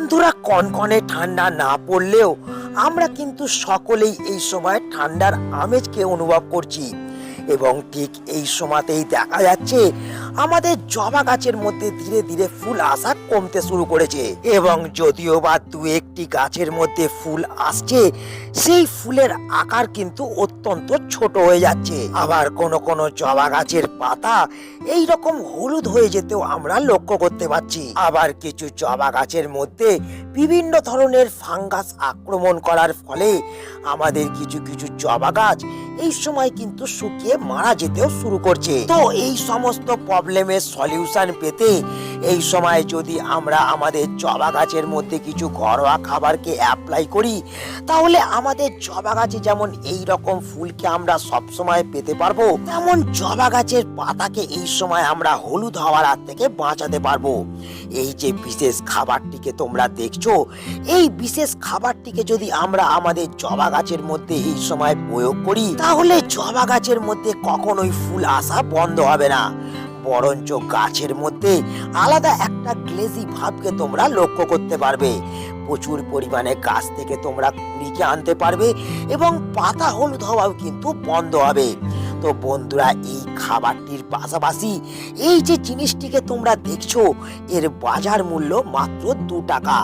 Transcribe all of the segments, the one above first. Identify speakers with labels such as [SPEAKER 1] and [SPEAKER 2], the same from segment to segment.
[SPEAKER 1] বন্ধুরা, কনকনে ঠান্ডা না পড়লেও আমরা কিন্তু সকলেই এই সময় ঠান্ডার আমেজকে অনুভব করছি। এবং ঠিক এই সময়তেই দেখা যাচ্ছে আমাদের জবা গাছের মধ্যে ধীরে ধীরে ফুল আসা কমতে শুরু করেছে। এবং যদিও বা দু একটি গাছের মধ্যে ফুল আসছে, সেই ফুলের আকার কিন্তু অত্যন্ত ছোট হয়ে যাচ্ছে। আবার কোন কোন জবা গাছের পাতা এই রকম হলুদ হয়ে যেতেও আমরা লক্ষ্য করতে পারছি। আবার কিছু জবা গাছের মধ্যে বিভিন্ন ধরনের ফাঙ্গাস আক্রমণ করার ফলে আমাদের কিছু কিছু জবা গাছ এই সময় কিন্তু শুকিয়ে মারা যেতেও শুরু করছে। তো এই সমস্ত প্রবলেমের সলিউশন পেতে, এই সময় যদি আমরা আমাদের জবা গাছের মধ্যে কিছু ঘরোয়া খাবারকে অ্যাপ্লাই করি, তাহলে আমাদের জবা গাছে যেমন এই রকম ফুলকে আমরা সব সময় পেতে পারব, তেমন জবা গাছের পাতাকে এই সময় আমরা হলুদ হওয়ার হাত থেকে বাঁচাতে পারব। এই যে বিশেষ খাবারটিকে তোমরা দেখছ, এই বিশেষ খাবারটিকে যদি আমরা আমাদের জবা গাছের মধ্যে এই সময় প্রয়োগ করি, তাহলে জবা গাছের মধ্যে কখনোই ফুল আসা বন্ধ হবে না। বরঞ্চ গাছের মধ্যে আলাদা একটা গ্লেজি ভাবকে তোমরা লক্ষ্য করতে পারবে। প্রচুর পরিমাণে গাছ থেকে তোমরা কুড়িকে আনতে পারবে এবং পাতা হলুদ হওয়াও কিন্তু বন্ধ হবে। তো বন্ধুরা, এই খাবারটির পাশাপাশি এই যে জিনিসটিকে তোমরা দেখছ, এর বাজার মূল্য মাত্র দু টাকা।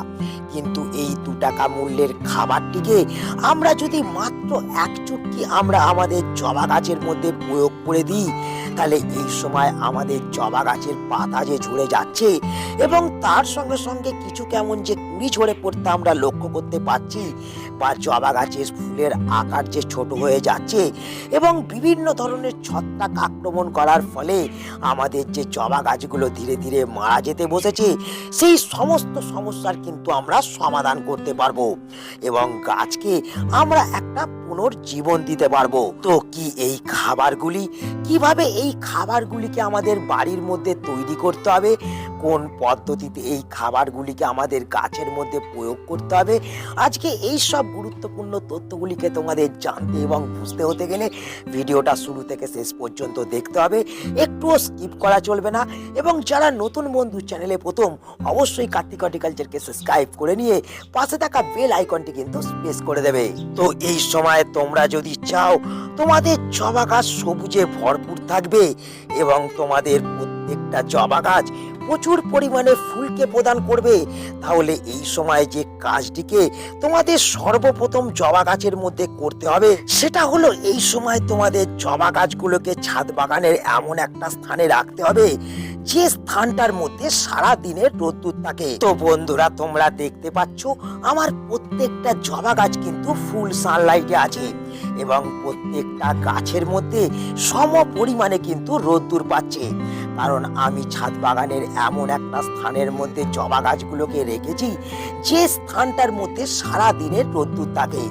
[SPEAKER 1] কিন্তু এই দু টাকা মূল্যের খাবারটিকে আমরা যদি মাত্র এক চুটকি আমরা আমাদের জবা গাছের মধ্যে প্রয়োগ করে দিই তাহলে এই সময় আমাদের জবা গাছের পাতা যে ঝরে যাচ্ছে এবং তার সঙ্গে সঙ্গে কিছু কেমন যে কুড়ি ঝরে পড়তে আমরা লক্ষ্য করতে পারছি বা জবা গাছের ফুলের আকার যে ছোট হয়ে যাচ্ছে এবং বিভিন্ন ধরনের ছত্রাক আক্রমণ করার ফলে আমাদের যে জবা গাছগুলো ধীরে ধীরে মারা যেতে বসেছে, সেই সমস্ত সমস্যার কিন্তু আমরা সমাধান করতে পারব এবং গাছকে আমরা একটা পুনর্জীবন দিতে পারব। তো কি এই খাবারগুলি? কীভাবে এই খাবারগুলিকে আমাদের বাড়ির মধ্যে তৈরি করতে হবে? কোন পদ্ধতিতে এই খাবারগুলিকে আমাদের গাছের মধ্যে প্রয়োগ করতে হবে? আজকে এই সব গুরুত্বপূর্ণ তথ্যগুলিকে তোমাদের জানতে এবং বুঝতে হতে গেলে ভিডিওটা শুরু থেকে শেষ পর্যন্ত দেখতে হবে। একটুও স্কিপ করা চলবে না এবং যারা নতুন বন্ধু চ্যানেলে প্রথম, অবশ্যই কার্তিক হর্টিকালচারকে সাবস্ক্রাইব করে নিয়ে পাশে থাকা বেল আইকনটি কিন্তু স্পেস করে দেবে। তো এই সময় তোমরা যদি চাও, তোমাদের জবা গাছ সবুজে ভরপুর থাকবে এবং তোমাদের প্রত্যেকটা জবা গাছ প্রচুর পরিমাণে ফুলকে প্রদান করবে। তাহলে এই সময় যে কাজটিকে তোমাদের সর্বপ্রথম জবা গাছের মধ্যে করতে হবে, সেটা হলো এই সময় তোমাদের জবা গাছগুলোকে ছাদ বাগানের এমন একটা স্থানে রাখতে হবে, যে স্থানটার মধ্যে সারা দিনের রোদ্দুর থাকে। তো বন্ধুরা, তোমরা দেখতে পাচ্ছ, আমার প্রত্যেকটা জবা গাছ কিন্তু ফুল সানলাইটে আছে এবং প্রত্যেকটা গাছের মধ্যে সম পরিমাণে কিন্তু রোদ্দুর পাচ্ছে। কারণ আমি ছাদ বাগানের এমন একটা স্থানের মধ্যে জবা গাছগুলোকে রেখেছি যে স্থানটার মধ্যে সারা দিনের রোদ্দুর থাকে।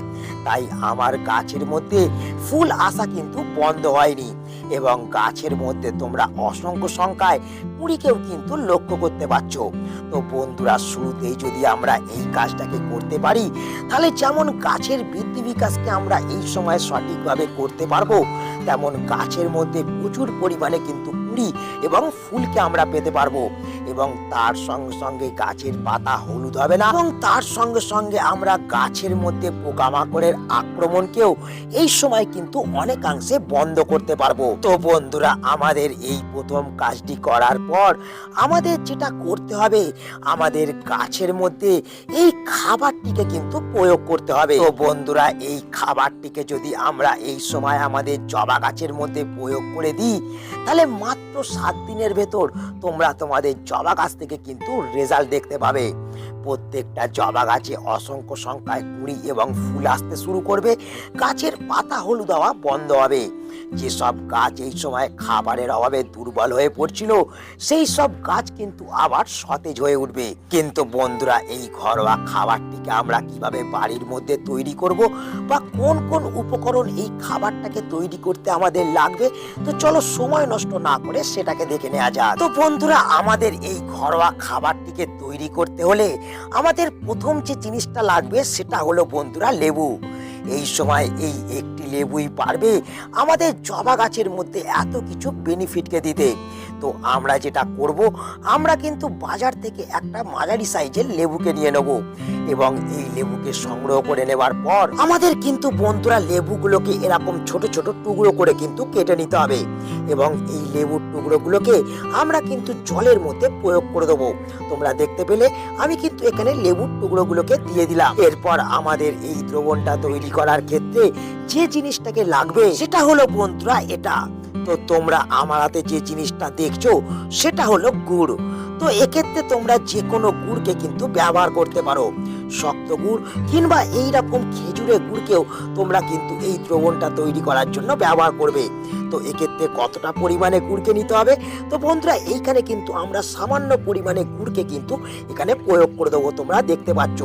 [SPEAKER 1] তাই আমার গাছের মধ্যে ফুল আসা কিন্তু বন্ধ হয়নি এবং গাছের মধ্যে তোমরা অসংখ্য সংখ্যায় কুড়িকেও কিন্তু লক্ষ্য করতে পারছ। তো বন্ধুরা, শুরুতেই যদি আমরা এই কাজটাকে করতে পারি, তাহলে যেমন গাছের বৃদ্ধি বিকাশকে আমরা এই সময় সঠিকভাবে করতে পারব, তেমন গাছের মধ্যে প্রচুর পরিমাণে কিন্তু কুড়ি এবং ফুলকে আমরা পেতে পারব। এবং তার সঙ্গে সঙ্গে গাছের পাতা হলুদ হবে না এবং তার সঙ্গে সঙ্গে আমরা গাছের মধ্যে পোকামাকড়ের আক্রমণকেও এই সময় কিন্তু অনেকাংশে বন্ধ করতে পারব। তো বন্ধুরা, আমাদের এই প্রথম কাজটি করার পর আমাদের যেটা করতে হবে, আমাদের গাছের মধ্যে এই খাবারটিকে কিন্তু প্রয়োগ করতে হবে। তো বন্ধুরা, এই খাবারটিকে যদি আমরা এই সময় আমাদের জবা গাছের মধ্যে প্রয়োগ করে দিই, তাহলে মাত্র সাত দিনের ভেতর তোমরা তোমাদের জবা গাছ থেকে কিন্তু রেজাল্ট দেখতে পাবে। প্রত্যেকটা জবা গাছে অসংখ্য সংখ্যায় কুড়ি এবং ফুল আসতে শুরু করবে। গাছের পাতা হলুদ হওয়া বন্ধ হবে। যেসব গাছ এই সময় খাবারের অভাবে দুর্বল হয়ে পড়ছিল, সেই সব গাছ কিন্তু আবার সতেজ হয়ে উঠবে। কিন্তু বন্ধুরা, এই ঘরোয়া খাবারটিকে আমরা কীভাবে বাড়ির মধ্যে তৈরি করব বা কোন কোন উপকরণ এই খাবারটাকে তৈরি করতে আমাদের লাগবে, তো চলো সময় নষ্ট না করে সেটাকে দেখে নেওয়া যাক। তো বন্ধুরা, আমাদের এই ঘরোয়া খাবারটিকে তৈরি করতে হলে আমাদের প্রথম যে জিনিসটা লাগবে সেটা হলো বন্ধুরা লেবু। এই সময় এই একটি লেবুই পারবে আমাদের জবা গাছের মধ্যে এত কিছু বেনিফিটকে দিতে। তো আমরা যেটা করব, আমরা কিন্তু বাজার থেকে একটা মাঝারি সাইজের লেবুকে নিয়ে নেব এবং এই লেবুকে সংগ্রহ করে নেবার পর আমাদের কিন্তু বন্ধুরা লেবুগুলোকে এরকম ছোট ছোট টুকরো করে কিন্তু কেটে নিতে হবে এবং এই লেবুর টুকরোগুলোকে আমরা কিন্তু জলের মধ্যে প্রয়োগ করে দেবো। তোমরা দেখতে পেলে আমি কিন্তু এখানে লেবুর টুকরোগুলোকে দিয়ে দিলাম। এরপর আমাদের এই দ্রবণটা তৈরি করার ক্ষেত্রে যে জিনিসটাকে লাগবে সেটা হলো বন্ধুরা এটা। তো তোমরা আমার হাতে যে জিনিসটা দেখছ, সেটা হলো গুড়। তো এক্ষেত্রে তোমরা যে কোনো গুড়কে কিন্তু ব্যবহার করতে পারো। শক্ত গুড় কিংবা এইরকম খেজুরের গুড়কেও তোমরা কিন্তু এই দ্রবণটা তৈরি করার জন্য ব্যবহার করবে। তো এক্ষেত্রে কতটা পরিমাণে গুড়কে নিতে হবে? তো বন্ধুরা, এইখানে কিন্তু আমরা সামান্য পরিমাণে গুড়কে কিন্তু এখানে প্রয়োগ করে দেবো। তোমরা দেখতে পাচ্ছ,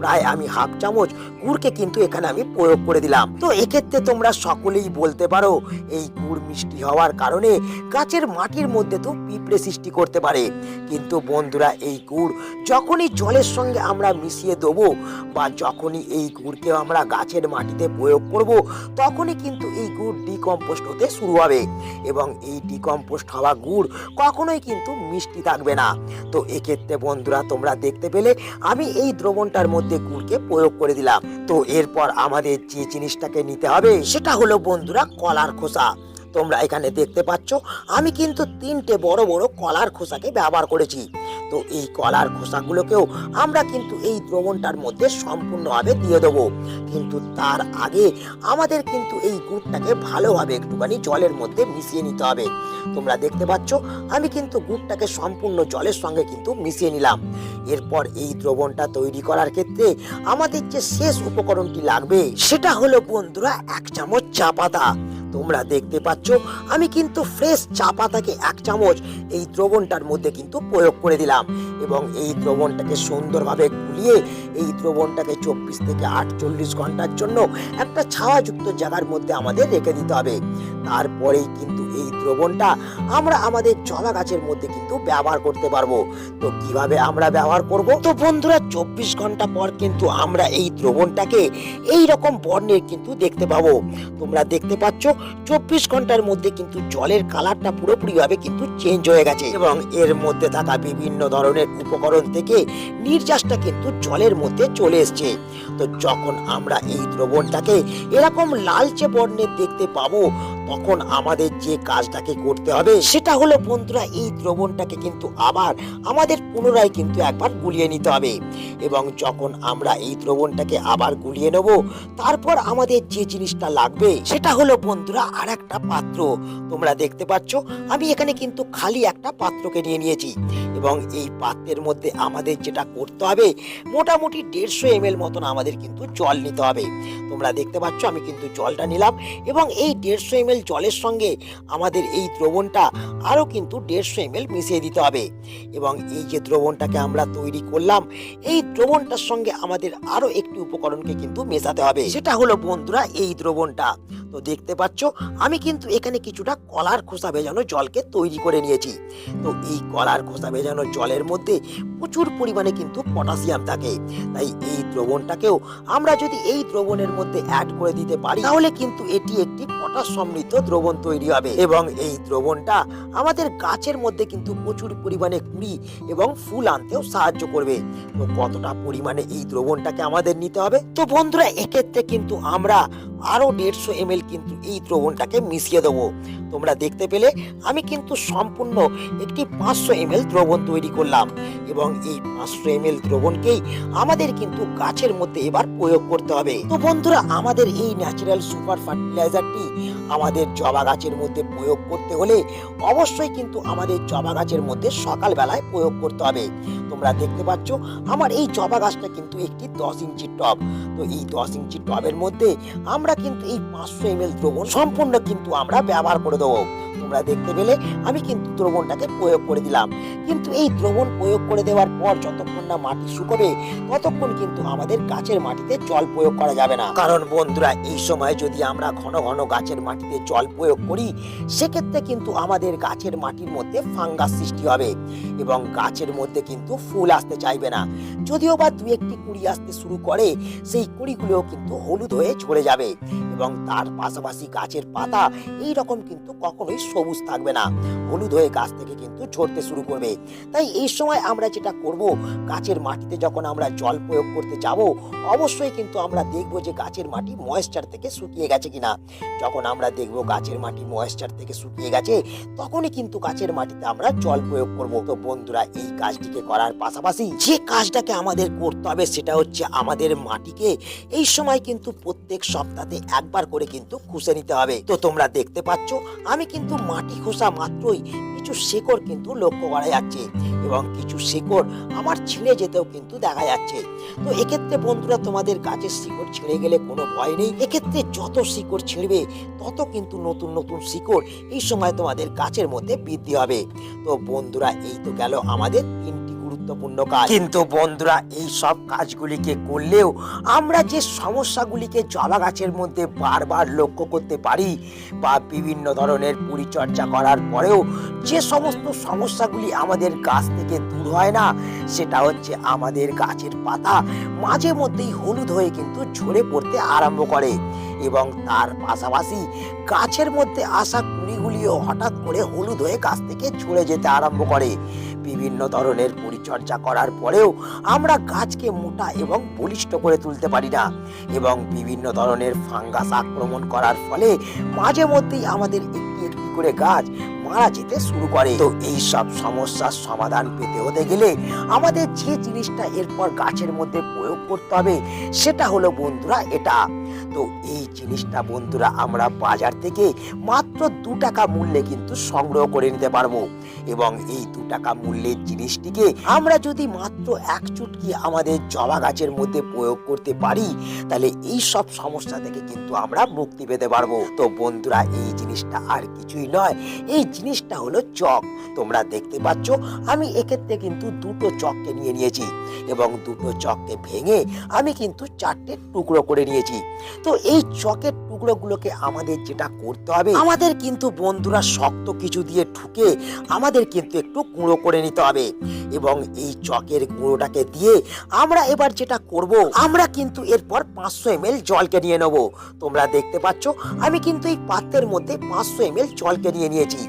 [SPEAKER 1] প্রায় আমি হাফ চামচ গুড়কে কিন্তু এখানে আমি প্রয়োগ করে দিলাম। তো এক্ষেত্রে তোমরা সকলেই বলতে পারো, এই গুড় মিষ্টি হওয়ার কারণে গাছের মাটির মধ্যে তো পিঁপড়ে সৃষ্টি করতে পারে। কিন্তু বন্ধুরা, এই গুড় যখনই জলের সঙ্গে আমরা মিশিয়ে দেবো বা যখনই এই গুড়কে আমরা গাছের মাটিতে প্রয়োগ করব, তখনই কিন্তু এই গুড় ডিকম্পোস্ট হতে শুরু হবে। এবং এই ডিকম্পোস্ট হওয়া গুড় কখনোই কিন্তু মিষ্টি থাকবে না। তো এক্ষেত্রে বন্ধুরা, তোমরা দেখতে পেলে আমি এই দ্রবণটার মধ্যে গুড়কে প্রয়োগ করে দিলাম। তো এরপর আমাদের যে জিনিসটাকে নিতে হবে, সেটা হলো বন্ধুরা কলার খোসা। তোমরা এখানে দেখতে পাচ্ছ, আমি কিন্তু তিনটে বড় বড় কলার খোসাকে ব্যবহার করেছি। তো এই কলার খোসাগুলোকেও আমরা কিন্তু এই দ্রবণটার মধ্যে সম্পূর্ণভাবে দিয়ে দেবো। কিন্তু তার আগে আমাদের কিন্তু এই গুড়টাকে ভালোভাবে একটুখানি জলের মধ্যে মিশিয়ে নিতে হবে। তোমরা দেখতে পাচ্ছ, আমি কিন্তু গুড়টাকে সম্পূর্ণ জলের সঙ্গে কিন্তু মিশিয়ে নিলাম। এরপর এই দ্রবণটা তৈরি করার ক্ষেত্রে আমাদের যে শেষ উপকরণটি লাগবে, সেটা হলো বন্ধুরা এক চামচ চা পাতা। তোমরা দেখতে পাচ্ছ, আমি কিন্তু ফ্রেশ চা পাতাকে এক চামচ এই দ্রবণটার মধ্যে কিন্তু প্রয়োগ করে দিলাম। এবং এই দ্রবণটাকে সুন্দরভাবে গুলিয়ে এই দ্রবণটাকে চব্বিশ থেকে আটচল্লিশ ঘণ্টার জন্য একটা ছাওয়াযুক্ত জায়গার মধ্যে আমাদের রেখে দিতে হবে। তারপরেই কিন্তু এই দ্রবণটা আমরা আমাদের জবা গাছের মধ্যে কিন্তু ব্যবহার করতে পারব। তো কীভাবে আমরা ব্যবহার করব? তো বন্ধুরা, চব্বিশ ঘণ্টা পর কিন্তু আমরা এই দ্রবণটাকে এই রকম বর্ণের কিন্তু দেখতে পাবো। তোমরা দেখতে পাচ্ছ, চব্বিশ ঘণ্টার মধ্যে কিন্তু জলের কালারটা পুরোপুরিভাবে কিন্তু চেঞ্জ হয়ে গেছে এবং এর মধ্যে থাকা বিভিন্ন ধরনের উপকরণ থেকে নির্যাসটা কিন্তু জলের মধ্যে চলে এসছে। তো যখন আমরা এই দ্রবণটাকে এরকম লালচে বর্ণের দেখতে পাবো তখন আমাদের যে কাজটাকে করতে হবে, সেটা হলো বন্ধুরা এই দ্রবণটাকে কিন্তু আবার আমাদের পুনরায় কিন্তু একবার গুলিয়ে নিতে হবে। এবং যখন আমরা এই দ্রবণটাকে আবার গুলিয়ে নেব, তারপর আমাদের যে জিনিসটা লাগবে, সেটা হলো বন্ধুরা আর একটা পাত্র। তোমরা দেখতে পাচ্ছ, আমি এখানে কিন্তু খালি একটা পাত্রকে নিয়ে নিয়েছি। এবং এই পাত্রের মধ্যে আমাদের যেটা করতে হবে, মোটামুটি দেড়শো এম এল মতন আমাদের কিন্তু জল নিতে হবে। তোমরা দেখতে পাচ্ছ, আমি কিন্তু জলটা নিলাম। এবং এই দেড়শো এম জলের সঙ্গে আমাদের এই দ্রবণটা আরও কিন্তু দেড়শো এম মিশিয়ে দিতে হবে। এবং এই যে দ্রবণটাকে আমরা তৈরি করলাম, এই দ্রবণটার সঙ্গে আমাদের আরও একটি উপকরণকে কিন্তু মেশাতে হবে। সেটা হলো বন্ধুরা, এই দ্রবণটা। তো দেখতে পাচ্ছ, আমি কিন্তু এখানে কিছুটা কলার খোসা ভেজানো জলকে তৈরি করে নিয়েছি। তো এই কলার খোসা ভেজানো জলের মধ্যে প্রচুর পরিমাণে কিন্তু পটাশিয়াম থাকে। তাই এই দ্রবণটাকেও আমরা যদি এই দ্রবণের মধ্যে অ্যাড করে দিতে পারি, তাহলে কিন্তু এটি একটি পটাশ সমৃদ্ধ দ্রবণ তৈরি হবে। এবং এই দ্রবণটা আমাদের গাছের মধ্যে কিন্তু প্রচুর পরিমাণে কুড়ি এবং ফুল আনতেও সাহায্য করবে। তো কতটা পরিমাণে এই দ্রবণটাকে আমাদের নিতে হবে? তো বন্ধুরা, এক্ষেত্রে কিন্তু আমরা আরও দেড়শো এম কিন্তু এই দ্রবণটাকে মিশিয়ে দেবো। তোমরা দেখতে পেলে আমি কিন্তু সম্পূর্ণ একটি পাঁচশো এম দ্রবণ তৈরি করলাম এবং এই পাঁচশো এম দ্রবণকেই আমাদের কিন্তু গাছের মধ্যে এবার প্রয়োগ করতে হবে। তো বন্ধুরা, আমাদের এই ন্যাচারাল সুপার ফার্টিলাইজারটি আমাদের জবা গাছের মধ্যে প্রয়োগ করতে হলে অবশ্যই কিন্তু আমাদের জবা গাছের মধ্যে সকালবেলায় প্রয়োগ করতে হবে। তোমরা দেখতে পাচ্ছ, আমার এই জবা গাছটা কিন্তু একটি দশ ইঞ্চির টব। তো এই দশ ইঞ্চি টবের মধ্যে আমরা কিন্তু এই পাঁচশো এম দ্রবণ সম্পূর্ণ কিন্তু আমরা ব্যবহার করে দেবো। তোমরা দেখতে পেলে আমি কিন্তু দ্রবণটাকে প্রয়োগ করে দিলাম। কিন্তু এই দ্রবণ প্রয়োগ করে দেওয়ার পর যতক্ষণ না মাটি শুকোবে, ততক্ষণ কিন্তু আমাদের গাছের মাটিতে জল প্রয়োগ করা যাবে না। কারণ বন্ধুরা, এই সময় যদি আমরা ঘন ঘন গাছের মাটিতে জল প্রয়োগ করি, সেক্ষেত্রে কিন্তু আমাদের গাছের মাটির মধ্যে ফাঙ্গাস সৃষ্টি হবে। এবং গাছের মধ্যে কিন্তু ফুল আসতে চাইবে না। যদিও বা দু একটি কুড়ি আসতে শুরু করে, সেই কুড়িগুলো কিন্তু হলুদ হয়ে ঝরে যাবে এবং তার পাশাপাশি গাছের পাতা এই রকম কিন্তু কখনোই সবুজ থাকবে না। হলুদ হয়ে গাছ থেকে কিন্তু ঝরতে শুরু করবে। তাই এই সময় আমরা যেটা করব, গাছের মাটিতে যখন আমরা জল প্রয়োগ করতে যাব, অবশ্যই কিন্তু আমরা দেখব যে গাছের মাটি ময়েশ্চার থেকে শুকিয়ে গেছে কিনা। যখন আমরা দেখব গাছের মাটি ময়েশ্চার থেকে শুকিয়ে গেছে, তখনই কিন্তু গাছের মাটিতে আমরা জল প্রয়োগ করব। তো বন্ধুরা, এই কাজটিকে করার পাশাপাশি যে কাজটাকে আমাদের করতে হবে সেটা হচ্ছে আমাদের মাটিকে এই সময় কিন্তু প্রত্যেক সপ্তাহে একবার করে কিন্তু খুঁজে নিতে হবে। তো তোমরা দেখতে পাচ্ছ, আমি কিন্তু মাটি খোসা মাত্রই কিছু শেকড় কিন্তু লক্ষ্য করা যাচ্ছে এবং কিছু শেকড় আমার ছিঁড়ে যেতেও কিন্তু দেখা যাচ্ছে। তো এক্ষেত্রে বন্ধুরা, তোমাদের গাছের শিকড় ছিঁড়ে গেলে কোনো ভয় নেই। এক্ষেত্রে যত শিকড় ছিঁড়বে, তত কিন্তু নতুন নতুন শিকড় এই সময় তোমাদের গাছের মধ্যে বৃদ্ধি হবে। তো বন্ধুরা, এই তো গেল আমাদের তিনটি গুরুত্বপূর্ণ কাজ। কিন্তু বন্ধুরা, এই সব কাজগুলিকে করলেও আমরা যে সমস্যাগুলিকে জবা গাছের মধ্যে বারবার লক্ষ্য করতে পারি বা বিভিন্ন ধরনের পরিচর্যা করার পরেও যে সমস্ত সমস্যাগুলি আমাদের গাছ থেকে দূর হয় না, সেটা হচ্ছে আমাদের গাছের পাতা মাঝে মধ্যেই হলুদ হয়ে কিন্তু ঝরে পড়তে আরম্ভ করে এবং তার পাশাপাশি গাছের মধ্যে আসা কুড়িগুলিও হঠাৎ করে হলুদ হয়ে গাছ থেকে ঝরে যেতে আরম্ভ করে। বিভিন্ন ধরনের পরিচর্যা করার পরেও আমরা গাছকে মোটা এবং বলিষ্ঠ করে তুলতে পারি না এবং বিভিন্ন ধরনের ফাঙ্গাস আক্রমণ করার ফলে মাঝে মধ্যেই আমাদের একটি একটি করে গাছ মারা যেতে শুরু করে। তো এই সব সমস্যার সমাধান পেতে হতে গেলে আমাদের যে জিনিসটা এরপর গাছের মধ্যে প্রয়োগ করতে হবে সেটা হলো বন্ধুরা এটা। তো এই জিনিসটা বন্ধুরা আমরা বাজার থেকে মাত্র দু টাকা মূল্যে কিন্তু সংগ্রহ করে নিতে পারব। এবং এই দু টাকা মূল্যের জিনিসটিকে আমরা যদি মাত্র এক চুটকি আমাদের জবা গাছের মধ্যে প্রয়োগ করতে পারি, তাহলে এই সব সমস্যা থেকে কিন্তু আমরা মুক্তি পেতে পারব। তো বন্ধুরা, এই জিনিসটা আর কিছুই নয়। এই জিনিসটা হলো চক। তোমরা দেখতে পাচ্ছ, আমি এক্ষেত্রে কিন্তু দুটো চককে নিয়ে নিয়েছি এবং দুটো চককে ভেঙে আমি কিন্তু চারটে টুকরো করে নিয়েছি। তো এই চকের টুকরোগুলোকে আমাদের যেটা করতে হবে, আমাদের কিন্তু বন্ধুরা শক্ত কিছু দিয়ে ঠুকে আমাদের কিন্তু একটু গুঁড়ো করে নিতে হবে। এবং এই চকের গুঁড়োটাকে দিয়ে আমরা এবার যেটা করব, আমরা কিন্তু এরপর পাঁচশো এম জলকে নিয়ে নেব। তোমরা দেখতে পাচ্ছ, আমি কিন্তু এই পাত্রের মধ্যে পাঁচশো এম জলকে নিয়ে নিয়েছি।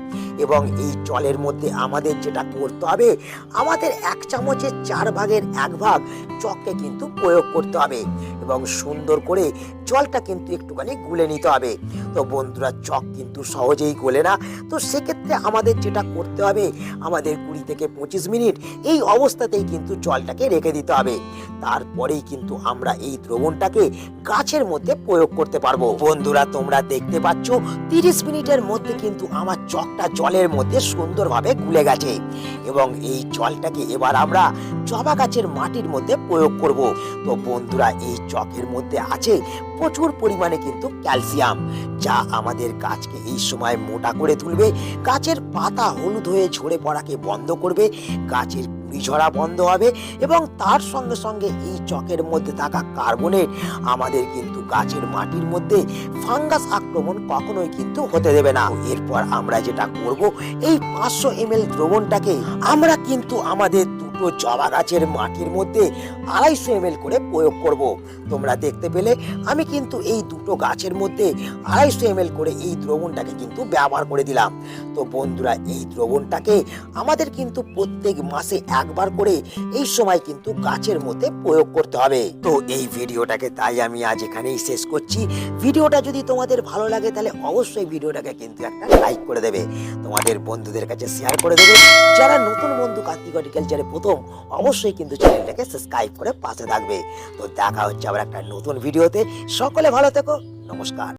[SPEAKER 1] এবং এই জলের মধ্যে আমাদের যেটা করতে হবে, আমাদের এক চামচের চার ভাগের এক ভাগ চককে কিন্তু প্রয়োগ করতে হবে এবং সুন্দর করে জলটা কিন্তু একটুখানি গুলে নিতে হবে। তো বন্ধুরা, চক কিন্তু সহজেই গলে না। তো সেক্ষেত্রে আমাদের যেটা করতে হবে, আমাদের কুড়ি থেকে পঁচিশ মিনিট এই অবস্থাতেই কিন্তু জলটাকে রেখে দিতে হবে। তারপরেই কিন্তু আমরা এই দ্রবণটাকে গাছের মধ্যে প্রয়োগ করতে পারব। বন্ধুরা, তোমরা দেখতে পাচ্ছ, তিরিশ মিনিটের মধ্যে কিন্তু আমার চকটা জলের মধ্যে সুন্দরভাবে গুলে গেছে। এবং এই জলটাকে এবার আমরা জবা গাছের মাটির মধ্যে প্রয়োগ করব। তো বন্ধুরা, এই চকের মধ্যে আছে প্রচুর পরিমাণে কিন্তু ক্যালসিয়াম, যা আমাদের গাছকে এই সময় মোটা করে তুলবে। গাছের পাতা হলুদ হয়ে ঝরে পড়াকে বন্ধ করবে। গাছের কুড়ি ঝরা বন্ধ হবে এবং তার সঙ্গে সঙ্গে এই চকের মধ্যে থাকা কার্বনেট আমাদের কিন্তু গাছের মাটির মধ্যে ফাঙ্গাস আক্রমণ কখনোই কিন্তু হতে দেবে না। এরপর আমরা যেটা করব, এই পাঁচশো এম এল দ্রবণটাকে আমরা কিন্তু আমাদের দুটো জবা গাছের মাটির মধ্যে আড়াইশো এম করে প্রয়োগ করব। তোমরা দেখতে পেলে আমি কিন্তু এই দুটো গাছের মধ্যে আড়াইশো এম করে এই দ্রবণটাকে কিন্তু ব্যবহার করে দিলাম। তো বন্ধুরা, এই দ্রবণটাকে আমাদের কিন্তু প্রত্যেক মাসে একবার করে এই সময় কিন্তু গাছের মধ্যে প্রয়োগ করতে হবে। তো এই ভিডিওটাকে তাই আমি আজ এখানেই শেষ করছি। ভিডিওটা যদি তোমাদের ভালো লাগে তাহলে অবশ্যই ভিডিওটাকে কিন্তু একটা লাইক করে দেবে। তোমাদের বন্ধুদের কাছে শেয়ার করে দেবে। যারা নতুন বন্ধু কার্তিক হর্টিকালচারে প্রথম অবশ্যই কিন্তু চ্যানেলটাকে সাবস্ক্রাইব করে পাশে থাকবে। তো দেখা হচ্ছে আবার একটা নতুন ভিডিওতে সকলে ভালো থেকো। নমস্কার।